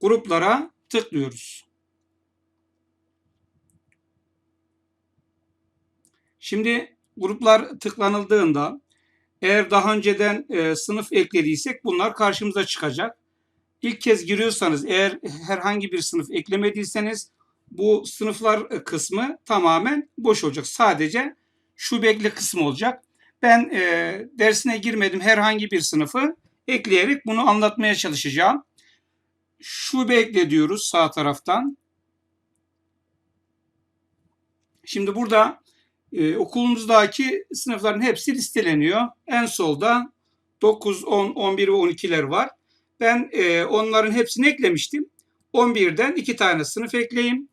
gruplara tıklıyoruz. Şimdi gruplar tıklanıldığında eğer daha önceden e, sınıf eklediysek bunlar karşımıza çıkacak. İlk kez giriyorsanız eğer herhangi bir sınıf eklemediyseniz bu sınıflar kısmı tamamen boş olacak. Sadece şu bekle kısmı olacak. Ben e, dersine girmedim herhangi bir sınıfı ekleyerek bunu anlatmaya çalışacağım. Şube ekle diyoruz sağ taraftan. Şimdi burada e, okulumuzdaki sınıfların hepsi listeleniyor. En solda 9, 10, 11 ve 12'ler var. Ben e, onların hepsini eklemiştim. 11'den iki tane sınıf ekleyeyim.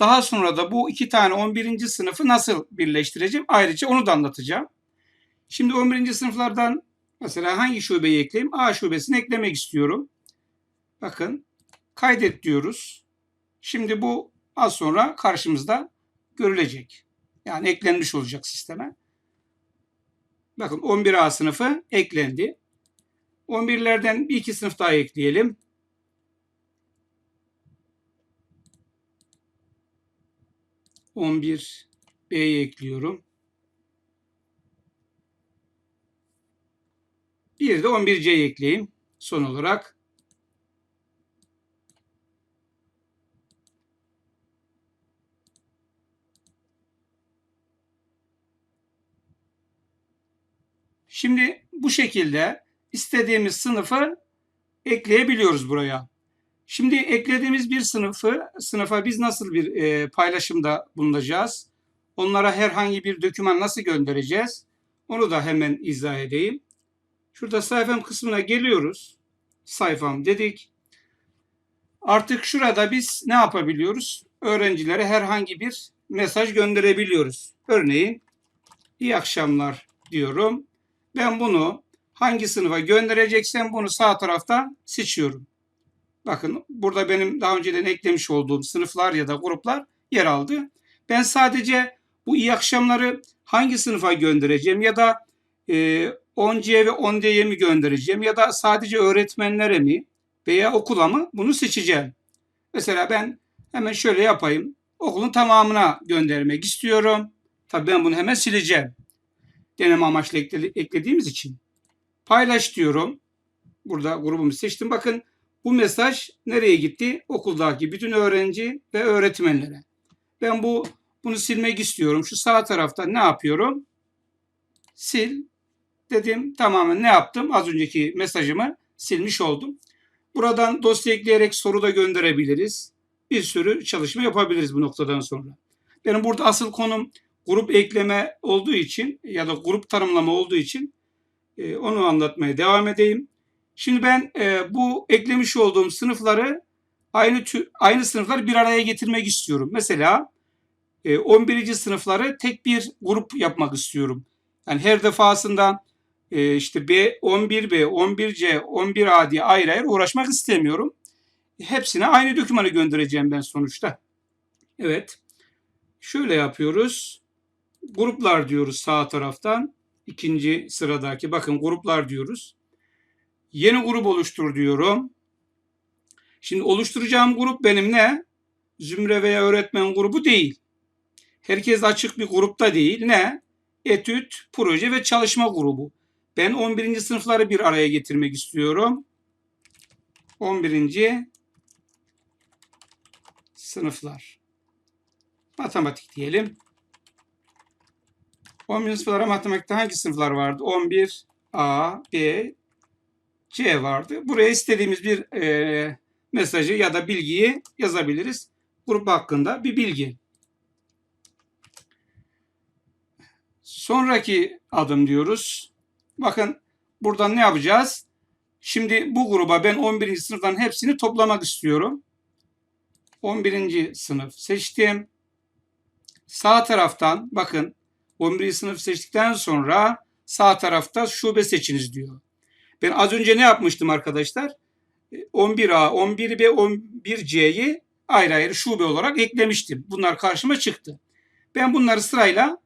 Daha sonra da bu iki tane 11. sınıfı nasıl birleştireceğim? Ayrıca onu da anlatacağım. Şimdi 11. sınıflardan mesela hangi şubeyi ekleyeyim? A şubesini eklemek istiyorum. Bakın kaydet diyoruz. Şimdi bu az sonra karşımızda görülecek. Yani eklenmiş olacak sisteme. Bakın 11A sınıfı eklendi. 11'lerden bir iki sınıf daha ekleyelim. On bir B'yi ekliyorum. Bir de 11C'yi ekleyeyim. Son olarak. Şimdi bu şekilde istediğimiz sınıfı ekleyebiliyoruz buraya. Şimdi eklediğimiz bir sınıfı sınıfa biz nasıl bir e, paylaşımda bulunacağız? Onlara herhangi bir doküman nasıl göndereceğiz? Onu da hemen izah edeyim. Şurada sayfam kısmına geliyoruz. Sayfam dedik. Artık şurada biz ne yapabiliyoruz? Öğrencilere herhangi bir mesaj gönderebiliyoruz. Örneğin iyi akşamlar diyorum. Ben bunu hangi sınıfa göndereceksem bunu sağ tarafta seçiyorum. Bakın burada benim daha önceden eklemiş olduğum sınıflar ya da gruplar yer aldı. Ben sadece bu iyi akşamları hangi sınıfa göndereceğim ya da e, 10C ve 10D'ye mi göndereceğim ya da sadece öğretmenlere mi veya okula mı bunu seçeceğim. Mesela ben hemen şöyle yapayım. Okulun tamamına göndermek istiyorum. Tabii ben bunu hemen sileceğim. Deneme amaçlı eklediğimiz için. Paylaş diyorum. Burada grubumu seçtim. Bakın bu mesaj nereye gitti? Okuldaki bütün öğrenci ve öğretmenlere. Ben bu bunu silmek istiyorum. Şu sağ tarafta ne yapıyorum? Sil dedim. Tamamen ne yaptım? Az önceki mesajımı silmiş oldum. Buradan dosya ekleyerek soru da gönderebiliriz. Bir sürü çalışma yapabiliriz bu noktadan sonra. Benim burada asıl konum grup ekleme olduğu için ya da grup tanımlama olduğu için e, onu anlatmaya devam edeyim. Şimdi ben e, bu eklemiş olduğum sınıfları aynı tür, aynı sınıfları bir araya getirmek istiyorum. Mesela e, 11. sınıfları tek bir grup yapmak istiyorum. Yani her defasında e, işte B 11B, 11C, 11A diye ayrı ayrı uğraşmak istemiyorum. Hepsine aynı dokümanı göndereceğim ben sonuçta. Evet. Şöyle yapıyoruz. Gruplar diyoruz sağ taraftan. ikinci sıradaki bakın gruplar diyoruz. Yeni grup oluştur diyorum. Şimdi oluşturacağım grup benim ne? Zümre veya öğretmen grubu değil. Herkes açık bir grupta değil. Ne? Etüt, proje ve çalışma grubu. Ben 11. sınıfları bir araya getirmek istiyorum. 11. sınıflar. Matematik diyelim. 11. sınıflara matematikte hangi sınıflar vardı? 11 A, B, C vardı. Buraya istediğimiz bir e, mesajı ya da bilgiyi yazabiliriz. Grup hakkında bir bilgi. Sonraki adım diyoruz. Bakın buradan ne yapacağız? Şimdi bu gruba ben 11. sınıftan hepsini toplamak istiyorum. 11. sınıf seçtim. Sağ taraftan bakın 11. sınıf seçtikten sonra sağ tarafta şube seçiniz diyor. Ben az önce ne yapmıştım arkadaşlar? 11A, 11B, 11C'yi ayrı ayrı şube olarak eklemiştim. Bunlar karşıma çıktı. Ben bunları sırayla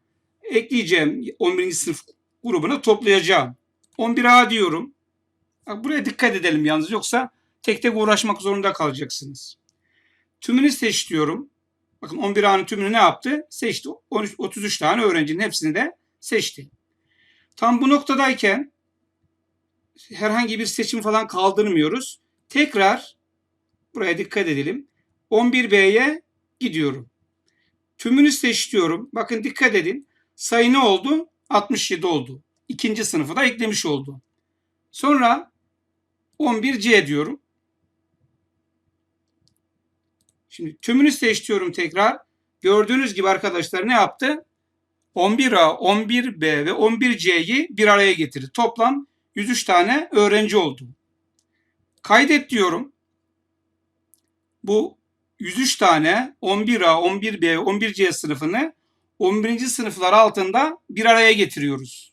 ekleyeceğim 11. sınıf grubuna toplayacağım. 11A diyorum. Buraya dikkat edelim yalnız yoksa tek tek uğraşmak zorunda kalacaksınız. Tümünü seç diyorum. Bakın 11 A'nın tümünü ne yaptı? Seçti. 13, 33 tane öğrencinin hepsini de seçti. Tam bu noktadayken herhangi bir seçim falan kaldırmıyoruz. Tekrar buraya dikkat edelim. 11B'ye gidiyorum. Tümünü seç diyorum. Bakın dikkat edin. Sayı ne oldu? 67 oldu. İkinci sınıfı da eklemiş oldu. Sonra 11C diyorum. Şimdi tümünü seç diyorum tekrar. Gördüğünüz gibi arkadaşlar ne yaptı? 11A, 11B ve 11C'yi bir araya getirdi. Toplam 103 tane öğrenci oldu. Kaydet diyorum. Bu 103 tane 11A, 11B, 11C sınıfını 11. sınıflar altında bir araya getiriyoruz.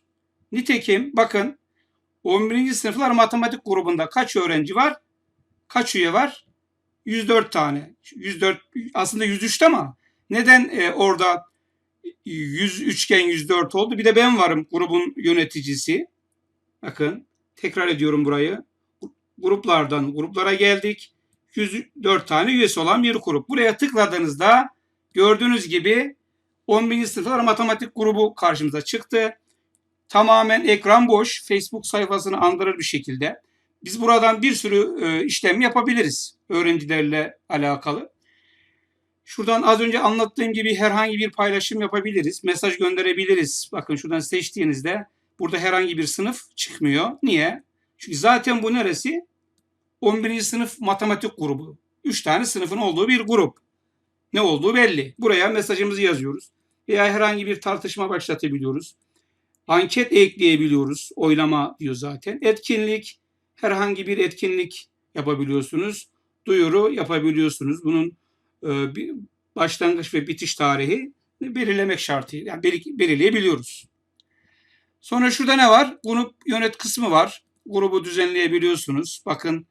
Nitekim bakın 11. sınıflar matematik grubunda kaç öğrenci var? Kaç üye var? 104 tane. 104 aslında 103 ama neden e, orada 103 iken 104 oldu? Bir de ben varım grubun yöneticisi. Bakın tekrar ediyorum burayı. Gruplardan gruplara geldik. 104 tane üyesi olan bir grup. Buraya tıkladığınızda gördüğünüz gibi 11. sınıflar matematik grubu karşımıza çıktı. Tamamen ekran boş. Facebook sayfasını andırır bir şekilde. Biz buradan bir sürü e, işlem yapabiliriz öğrencilerle alakalı. Şuradan az önce anlattığım gibi herhangi bir paylaşım yapabiliriz. Mesaj gönderebiliriz. Bakın şuradan seçtiğinizde burada herhangi bir sınıf çıkmıyor. Niye? Çünkü zaten bu neresi? 11. sınıf matematik grubu. 3 tane sınıfın olduğu bir grup. Ne olduğu belli. Buraya mesajımızı yazıyoruz. Veya herhangi bir tartışma başlatabiliyoruz. Anket ekleyebiliyoruz. Oylama diyor zaten. Etkinlik, herhangi bir etkinlik yapabiliyorsunuz. Duyuru yapabiliyorsunuz. Bunun e, bir başlangıç ve bitiş tarihi belirlemek şartı. Yani belirleyebiliyoruz. Sonra şurada ne var? Grup yönet kısmı var. Grubu düzenleyebiliyorsunuz. Bakın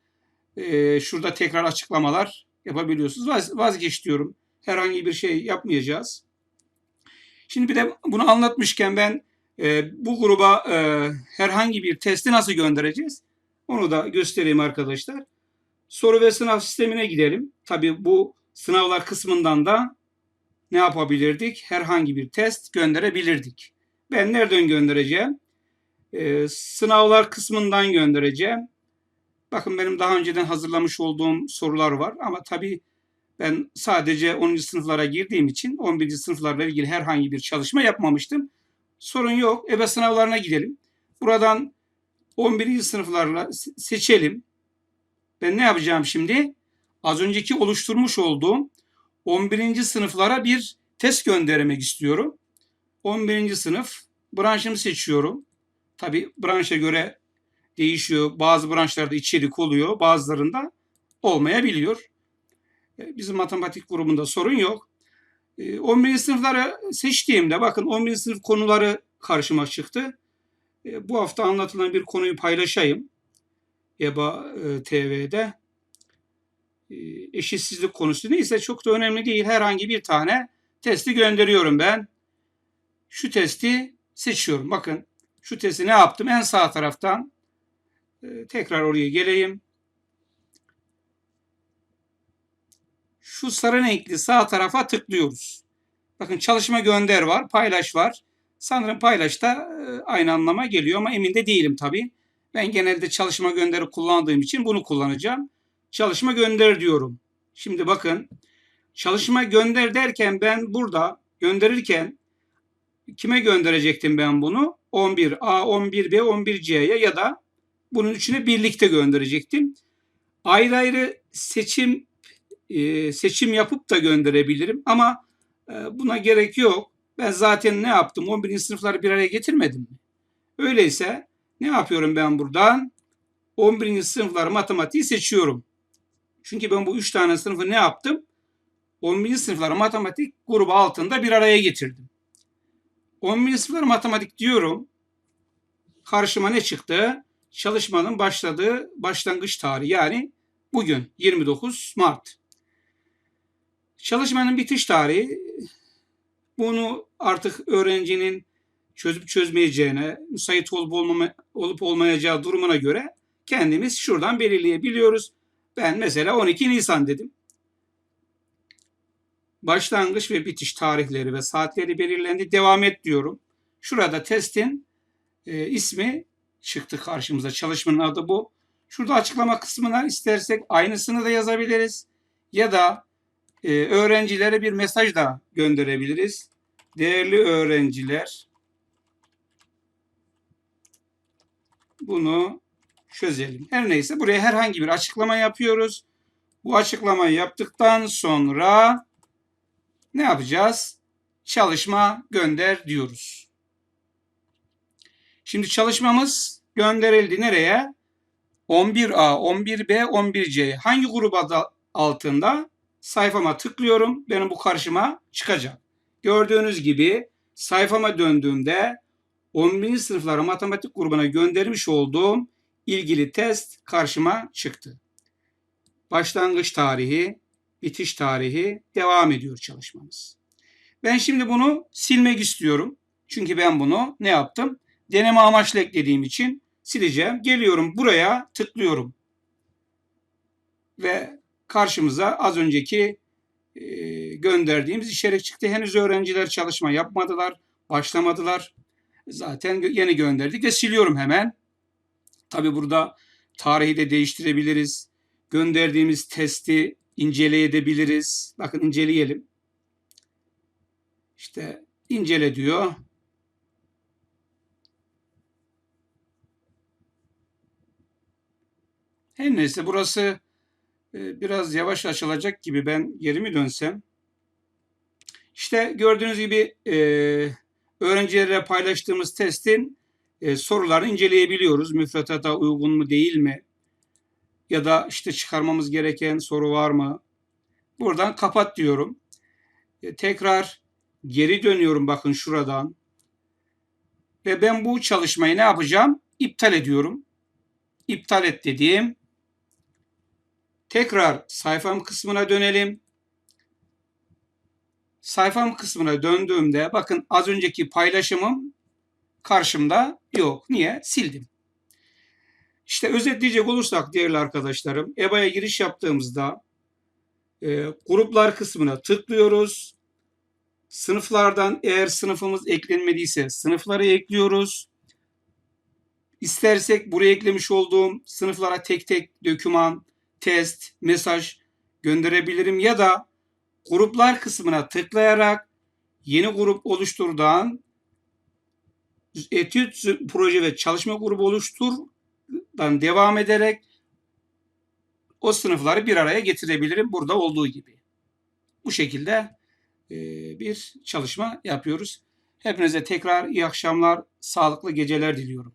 e, şurada tekrar açıklamalar yapabiliyorsunuz. Vaz, vazgeç diyorum. Herhangi bir şey yapmayacağız. Şimdi bir de bunu anlatmışken ben e, bu gruba e, herhangi bir testi nasıl göndereceğiz? Onu da göstereyim arkadaşlar. Soru ve sınav sistemine gidelim. Tabii bu sınavlar kısmından da ne yapabilirdik? Herhangi bir test gönderebilirdik. Ben nereden göndereceğim? Ee, sınavlar kısmından göndereceğim. Bakın benim daha önceden hazırlamış olduğum sorular var ama tabii ben sadece 10. sınıflara girdiğim için 11. sınıflarla ilgili herhangi bir çalışma yapmamıştım. Sorun yok. Ebe sınavlarına gidelim. Buradan 11. sınıflarla seçelim. Ben ne yapacağım şimdi? Az önceki oluşturmuş olduğum 11. sınıflara bir test göndermek istiyorum. 11. sınıf branşımı seçiyorum. Tabi branşa göre değişiyor. Bazı branşlarda içerik oluyor, bazılarında olmayabiliyor. E, bizim matematik grubunda sorun yok. 11. E, sınıfları seçtiğimde bakın 11. sınıf konuları karşıma çıktı. E, bu hafta anlatılan bir konuyu paylaşayım. EBA TV'de. Eşitsizlik konusu neyse çok da önemli değil. Herhangi bir tane testi gönderiyorum ben. Şu testi seçiyorum. Bakın şu testi ne yaptım? En sağ taraftan tekrar oraya geleyim. Şu sarı renkli sağ tarafa tıklıyoruz. Bakın çalışma gönder var, paylaş var. Sanırım paylaş da aynı anlama geliyor ama emin de değilim tabii. Ben genelde çalışma gönderi kullandığım için bunu kullanacağım. Çalışma gönder diyorum. Şimdi bakın çalışma gönder derken ben burada gönderirken kime gönderecektim ben bunu? 11A, 11B, 11C'ye ya da bunun üçüne birlikte gönderecektim. Ayrı ayrı seçim e, seçim yapıp da gönderebilirim ama e, buna gerek yok. Ben zaten ne yaptım? 11. sınıfları bir araya getirmedim mi? Öyleyse ne yapıyorum ben buradan? 11. sınıflar matematiği seçiyorum. Çünkü ben bu 3 tane sınıfı ne yaptım? 11. sınıflar matematik grubu altında bir araya getirdim. 11. sınıflar matematik diyorum. Karşıma ne çıktı? Çalışmanın başladığı başlangıç tarihi yani bugün 29 Mart. Çalışmanın bitiş tarihi bunu artık öğrencinin çözüp çözmeyeceğine, müsait olup, olmama, olup olmayacağı durumuna göre kendimiz şuradan belirleyebiliyoruz. Ben mesela 12 Nisan dedim. Başlangıç ve bitiş tarihleri ve saatleri belirlendi. Devam et diyorum. Şurada testin e, ismi çıktı karşımıza. Çalışmanın adı bu. Şurada açıklama kısmına istersek aynısını da yazabiliriz. Ya da e, öğrencilere bir mesaj da gönderebiliriz. Değerli öğrenciler bunu çözelim. Her neyse buraya herhangi bir açıklama yapıyoruz. Bu açıklamayı yaptıktan sonra ne yapacağız? Çalışma gönder diyoruz. Şimdi çalışmamız gönderildi nereye? 11A, 11B, 11C. Hangi grup adı altında? Sayfama tıklıyorum. Benim bu karşıma çıkacak. Gördüğünüz gibi sayfama döndüğümde 11. sınıflara matematik grubuna göndermiş olduğum ilgili test karşıma çıktı. Başlangıç tarihi, bitiş tarihi devam ediyor çalışmamız. Ben şimdi bunu silmek istiyorum. Çünkü ben bunu ne yaptım? Deneme amaçlı eklediğim için sileceğim. Geliyorum buraya tıklıyorum. Ve karşımıza az önceki gönderdiğimiz içerik çıktı. Henüz öğrenciler çalışma yapmadılar, başlamadılar. Zaten yeni gönderdik ve siliyorum hemen. Tabi burada tarihi de değiştirebiliriz. Gönderdiğimiz testi inceleyebiliriz. Bakın inceleyelim. İşte incele diyor. Her neyse burası biraz yavaş açılacak gibi ben geri mi dönsem? İşte gördüğünüz gibi e, öğrencilere paylaştığımız testin e, sorularını inceleyebiliyoruz. Müfredata uygun mu değil mi? Ya da işte çıkarmamız gereken soru var mı? Buradan kapat diyorum. E, tekrar geri dönüyorum bakın şuradan. Ve ben bu çalışmayı ne yapacağım? İptal ediyorum. İptal et dediğim. Tekrar sayfam kısmına dönelim. Sayfam kısmına döndüğümde bakın az önceki paylaşımım karşımda yok. Niye? Sildim. İşte özetleyecek olursak değerli arkadaşlarım, EBA'ya giriş yaptığımızda e, gruplar kısmına tıklıyoruz. Sınıflardan eğer sınıfımız eklenmediyse sınıfları ekliyoruz. İstersek buraya eklemiş olduğum sınıflara tek tek doküman, test, mesaj gönderebilirim ya da gruplar kısmına tıklayarak yeni grup oluşturdan etüt proje ve çalışma grubu oluşturdan devam ederek o sınıfları bir araya getirebilirim burada olduğu gibi. Bu şekilde e, bir çalışma yapıyoruz. Hepinize tekrar iyi akşamlar, sağlıklı geceler diliyorum.